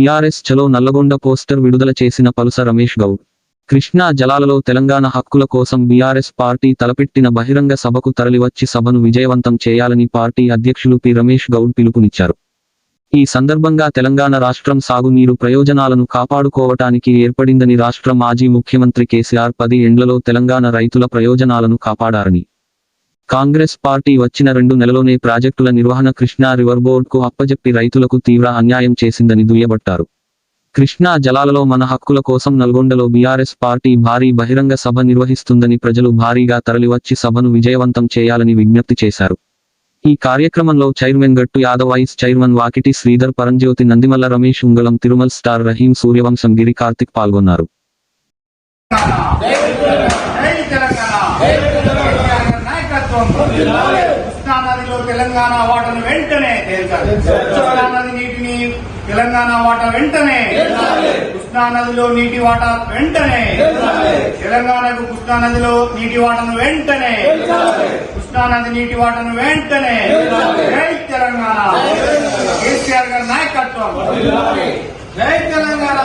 BRS చలో Nalgonda poster విడుదల చేసిన పలుస రమేష్ గౌడ్. కృష్ణా జలాలలో తెలంగాణ హక్కుల కోసం బీఆర్ఎస్ పార్టీ తలపెట్టిన బహిరంగ సభకు తరలివచ్చి సభను విజయవంతం చేయాలని పార్టీ అధ్యక్షులు పి. రమేష్ గౌడ్ పిలుపునిచ్చారు. ఈ సందర్భంగా తెలంగాణ రాష్ట్రం సాగునీరు ప్రయోజనాలను కాపాడుకోవటానికి ఏర్పడిందని రాష్ట్ర మాజీ ముఖ్యమంత్రి కేసీఆర్ పది ఎండ్లలో తెలంగాణ రైతుల ప్రయోజనాలను కాపాడారని కాంగ్రెస్ పార్టీ వచ్చిన రెండు నెలలోనే ప్రాజెక్టుల నిర్వహణ కృష్ణా రివర్ బోర్డుకు అప్పజెప్పి రైతులకు తీవ్ర అన్యాయం చేసిందని దుయ్యబట్టారు. కృష్ణా జలాలలో మన హక్కుల కోసం నల్గొండలో బీఆర్ఎస్ పార్టీ భారీ బహిరంగ సభ నిర్వహిస్తుందని ప్రజలు భారీగా తరలివచ్చి సభను విజయవంతం చేయాలని విజ్ఞప్తి చేశారు. ఈ కార్యక్రమంలో chairman Gattu Yadav vice chairman Vakiti Sridhar Paranjyothi Nandimalla Ramesh Ungalam Tirumal star Rahim Suryavamsham Giri Karthik పాల్గొన్నారు జై తెలంగాణ నాయకత్వం కృష్ణా నదిలో తెలంగాణ వాటను వెంటనే కృష్ణా నది నీటిని తెలంగాణ వాట వెంటనే కృష్ణా నదిలో నీటి వాట వెంటనే తెలంగాణకు కృష్ణా నదిలో నీటి వాటను వెంటనే కృష్ణా నది నీటి వాటను వెంటనే జై తెలంగాణ. కేసీఆర్ గారి నాయకత్వం. జై తెలంగాణ.